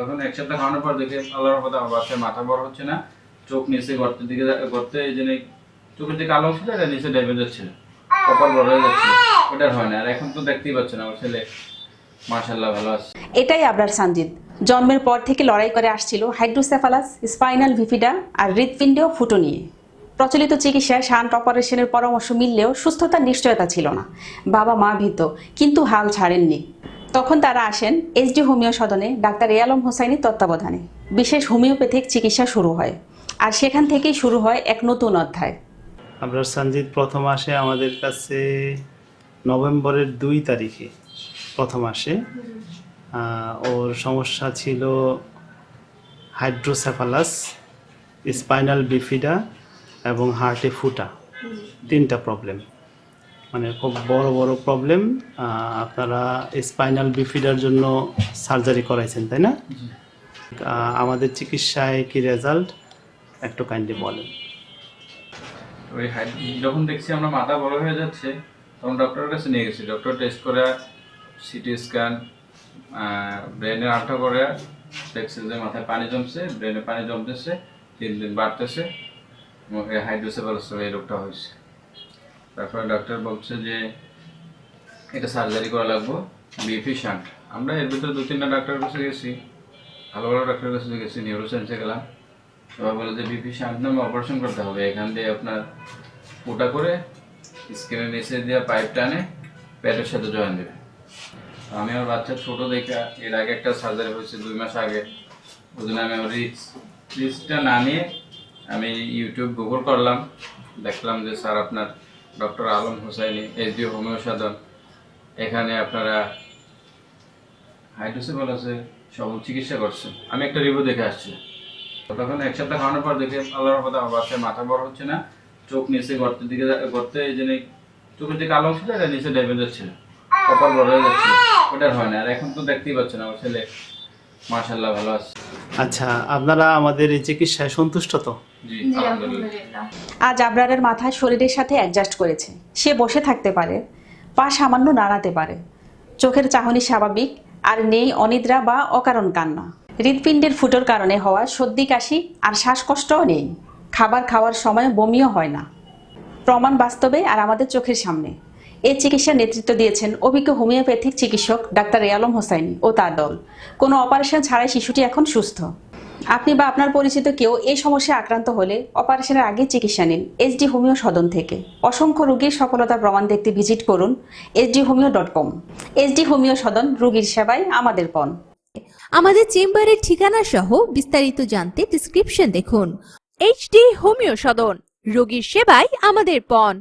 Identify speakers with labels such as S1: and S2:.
S1: তখন এক সপ্তাহ খাওয়ানোর পর দেখে আল্লাহর রহমতে আমার বাচ্চার মাথা বড় হচ্ছে না, চোখ নিচে গর্তের দিকে গর্তে এই জন্য চোখের দিকে আলো ছিল এটা নিচে ডেবে যাচ্ছিল কপাল বড় হয়ে যাচ্ছিল ওটা হয় না। আর এখন তো দেখতেই পাচ্ছেন আমার ছেলে মাশাল্লাহ ভালো আছে।
S2: এটাই আবরার সানজিদ। জন্মের পর থেকে লড়াই করে আসছিল হাইড্রোসেফালাস, স্পাইনাল ভিফিডা আর হৃৎপিণ্ডেও ফুটো নিয়ে। প্রচলিত চিকিৎসায় শান্ট অপারেশনের পরামর্শ মিললেও সুস্থতার নিশ্চয়তা ছিল না। বাবা মা ভীত, কিন্তু হাল ছাড়েননি। তখন তারা আসেন এসডি হোমিও সদনে ডাক্তার এ আলম হোসাইনের তত্ত্বাবধানে। বিশেষ হোমিওপ্যাথিক চিকিৎসা শুরু হয় আর সেখান থেকেই শুরু হয় এক নতুন অধ্যায়।
S3: আবরার সঞ্জিত প্রথম আসে আমাদের কাছে নভেম্বরের দুই তারিখে প্রথম আসে। ওর সমস্যা ছিল হাইড্রোসেফালাস, স্পাইনাল বিফিডা এবং হার্টে ফুটা, তিনটা প্রবলেম। মানে খুব বড় বড় প্রবলেম আপনারা স্পাইনাল বিফিডার জন্য সার্জারি করাইছেন তাই না? আমাদের চিকিৎসায় কি রেজাল্ট একটু কাইন্ডলি বলেন।
S1: ওই যখন দেখছি আমরা মাথা বড় হয়ে যাচ্ছে তখন ডক্টরের কাছে নিয়ে গেছি। ডক্টর টেস্ট করে সিটি স্ক্যান ব্রেনের আলট্রা করে দেখছে যে মাথায় পানি জমছে ব্রেনে পানি জমতেছে দিন দিন বাড়তেছে হাইড্রোসেফালাস এই রোগটা হয়েছে। তারপরে ডাক্তার বলছে যে এটা সার্জারি করা লাগবো বিএফি শান্ট আমরা এর ভিতরে দু তিনটা ডাক্তারের কাছে গেছি, ভালো ভালো ডাক্তারের কাছে গেছি নিউরোসায়েন্সে গেলাম। এবার বলে যে বিপি শান্ট নামে অপারেশন করতে হবে। এখান দিয়ে আপনার ফুটা করে স্কিনের নিচে দিয়ে পাইপ টানে পেটের সাথে জয়েন দেবে। আমি আমার বাচ্চা ছোট দেখে এর আগে একটা সার্জারি হয়েছে দুই মাস আগে। জন্য আমি আমার রিচ রিচটা না নিয়ে আমি ইউটিউব গুগল করলাম। দেখলাম যে স্যার আপনার doctor Alam Hossaini SDO homeo সাধন। এখানে আপনারা হাইড্রোসেফালাসে সবল চিকিৎসা করছেন। আমি একটা রিভিউ দেখে আসছি। তখন এক সপ্তাহ খাওয়ানোর পর দেখে আল্লাহর কথা বাচ্চার মাথা বড় হচ্ছে না, চোখ নিচে গর্তের দিকে গর্তে এই জন্য চোখের দিকে আলো ছিল নিচে ডেবে যাচ্ছিল কপাল বড় হয়ে যাচ্ছে। ওটা হয় না, আর এখন তো দেখতেই পাচ্ছেন আমার ছেলে মাশাল্লাহ ভালো আছে।
S3: আচ্ছা আপনারা আমাদের এই চিকিৎসায় সন্তুষ্ট তো?
S1: জি আলহামদুলিল্লাহ।
S2: আজ আবরারের মাথায় শরীরের সাথে অ্যাডজাস্ট করেছে। সে বসে থাকতে পারে পা সামান্য নাড়াতে পারে। চোখের চাহনি স্বাভাবিক আর নেই অনিদ্রা বা অকারণ কান্না। হৃৎপিণ্ডের ফুটোর কারণে হওয়া সর্দি কাশি আর শ্বাসকষ্টও নেই। খাবার খাওয়ার সময় বমিও হয় না। প্রমাণ বাস্তবে আর আমাদের চোখের সামনে। এই চিকিৎসার নেতৃত্ব দিয়েছেন অভিজ্ঞ হোমিওপ্যাথিক চিকিৎসক ডাক্তার এয়ালম হোসাইনি ও তার দল। কোনো অপারেশন ছাড়াই শিশুটি এখন সুস্থ। আপনি বা আপনার পরিচিত কেউ এই সমস্যায় আক্রান্ত হলে অপারেশনের আগে চিকিৎসা নিন এসডি হোমিও সদন থেকে। অসংখ্য রোগীর সফলতা প্রমাণ দেখতে ভিজিট করুন SD homeo dot com. SD homeo Sadan রোগীর সেবায় আমাদের পণ।
S4: আমাদের চেম্বারের ঠিকানা সহ বিস্তারিত জানতে ডিসক্রিপশন দেখুন। এইচডি হোমিও সদন, রোগীর সেবায় আমাদের পণ।